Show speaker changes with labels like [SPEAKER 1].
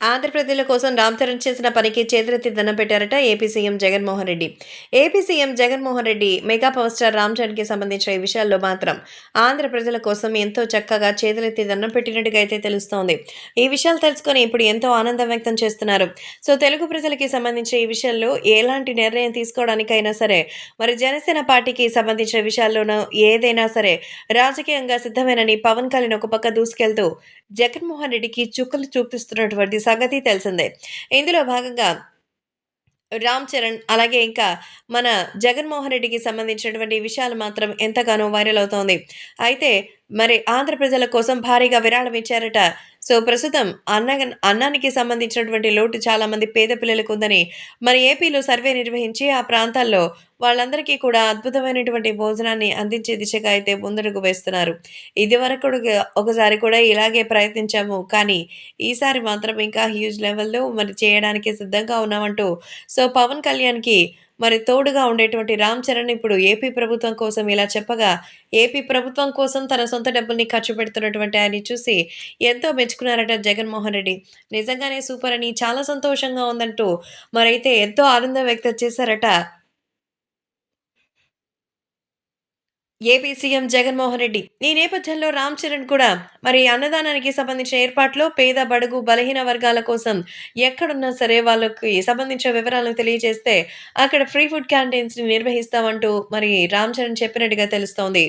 [SPEAKER 1] ఆంధ్రప్రదేశ్ల కోసం రామ్ చరణ్ చేసిన పనికి చేతులెత్తి దండం పెట్టారట AP CM Jaganmohan Reddy. AP CM Jaganmohan Reddy mega power star Ram చరణ్కి సంబంధించిన ఈ విషయాల్లో మాత్రం ఆంధ్ర ప్రజల కోసం ఎంతో చక్కగా చేతులెత్తి దండం పెట్టినట్టుగా అయితే తెలుస్తోంది. ఈ విషయాలు తెలుసుకొని ఇప్పుడు ఎంతో ఆనందం వ్యక్తం చేస్తున్నారు. సో తెలుగు ప్రజలకి సంబంధించిన ఈ విషయాల్లో ఎలాంటి నిర్ణయం తీసుకోవడానికైనా సరే మరి జనసేన పార్టీకి సంబంధించిన విషయాల్లోనూ ఏదైనా సరే రాజకీయంగా సిద్ధమేనని పవన్ కళ్యాణ్ ఒక పక్క దూసుకెళ్తూ జగన్మోహన్ రెడ్డికి చుక్కలు చూపిస్తున్నటువంటి సంగతి తెలిసిందే. ఇందులో భాగంగా రామ్ చరణ్ అలాగే ఇంకా మన జగన్మోహన్ రెడ్డికి సంబంధించినటువంటి విషయాలు మాత్రం ఎంతగానో వైరల్ అవుతోంది. అయితే మరి ఆంధ్ర ప్రజల కోసం భారీగా విరాళం ఇచ్చారట సో ప్రస్తుతం అన్న అన్నానికి సంబంధించినటువంటి లోటు చాలా మంది పేద పిల్లలకు ఉందని మరి ఏపీలో సర్వే నిర్వహించి ఆ ప్రాంతాల్లో వాళ్ళందరికీ కూడా అద్భుతమైనటువంటి భోజనాన్ని అందించే దిశగా అయితే ముందడుగు వేస్తున్నారు. ఇది వరకు ఒకసారి కూడా ఇలాగే ప్రయత్నించాము. కానీ ఈసారి మాత్రం ఇంకా హ్యూజ్ లెవెల్లో మరి చేయడానికి సిద్ధంగా ఉన్నామంటూ సో పవన్ కళ్యాణ్కి మరి తోడుగా ఉండేటువంటి రామ్ చరణ్ ఇప్పుడు ఏపీ ప్రభుత్వం కోసం ఇలా చెప్పగా ఏపీ ప్రభుత్వం కోసం తన సొంత డబ్బుల్ని ఖర్చు పెడుతున్నటువంటి ఆయన్ని చూసి ఎంతో మెచ్చుకున్నారట జగన్మోహన్ రెడ్డి. నిజంగానే సూపర్ అని చాలా సంతోషంగా ఉందంటూ మరైతే ఎంతో ఆనందం వ్యక్తం చేశారట ఏపీ సీఎం జగన్మోహన్ రెడ్డి. ఈ నేపథ్యంలో రామ్ చరణ్ కూడా మరి అన్నదానానికి సంబంధించిన ఏర్పాట్లో పేద బడుగు బలహీన వర్గాల కోసం ఎక్కడున్నా సరే వాళ్ళకి సంబంధించిన వివరాలను తెలియజేస్తే అక్కడ ఫ్రీ ఫుడ్ క్యాంటీన్స్ని నిర్వహిస్తామంటూ మరి రామ్ చరణ్ చెప్పినట్టుగా తెలుస్తోంది.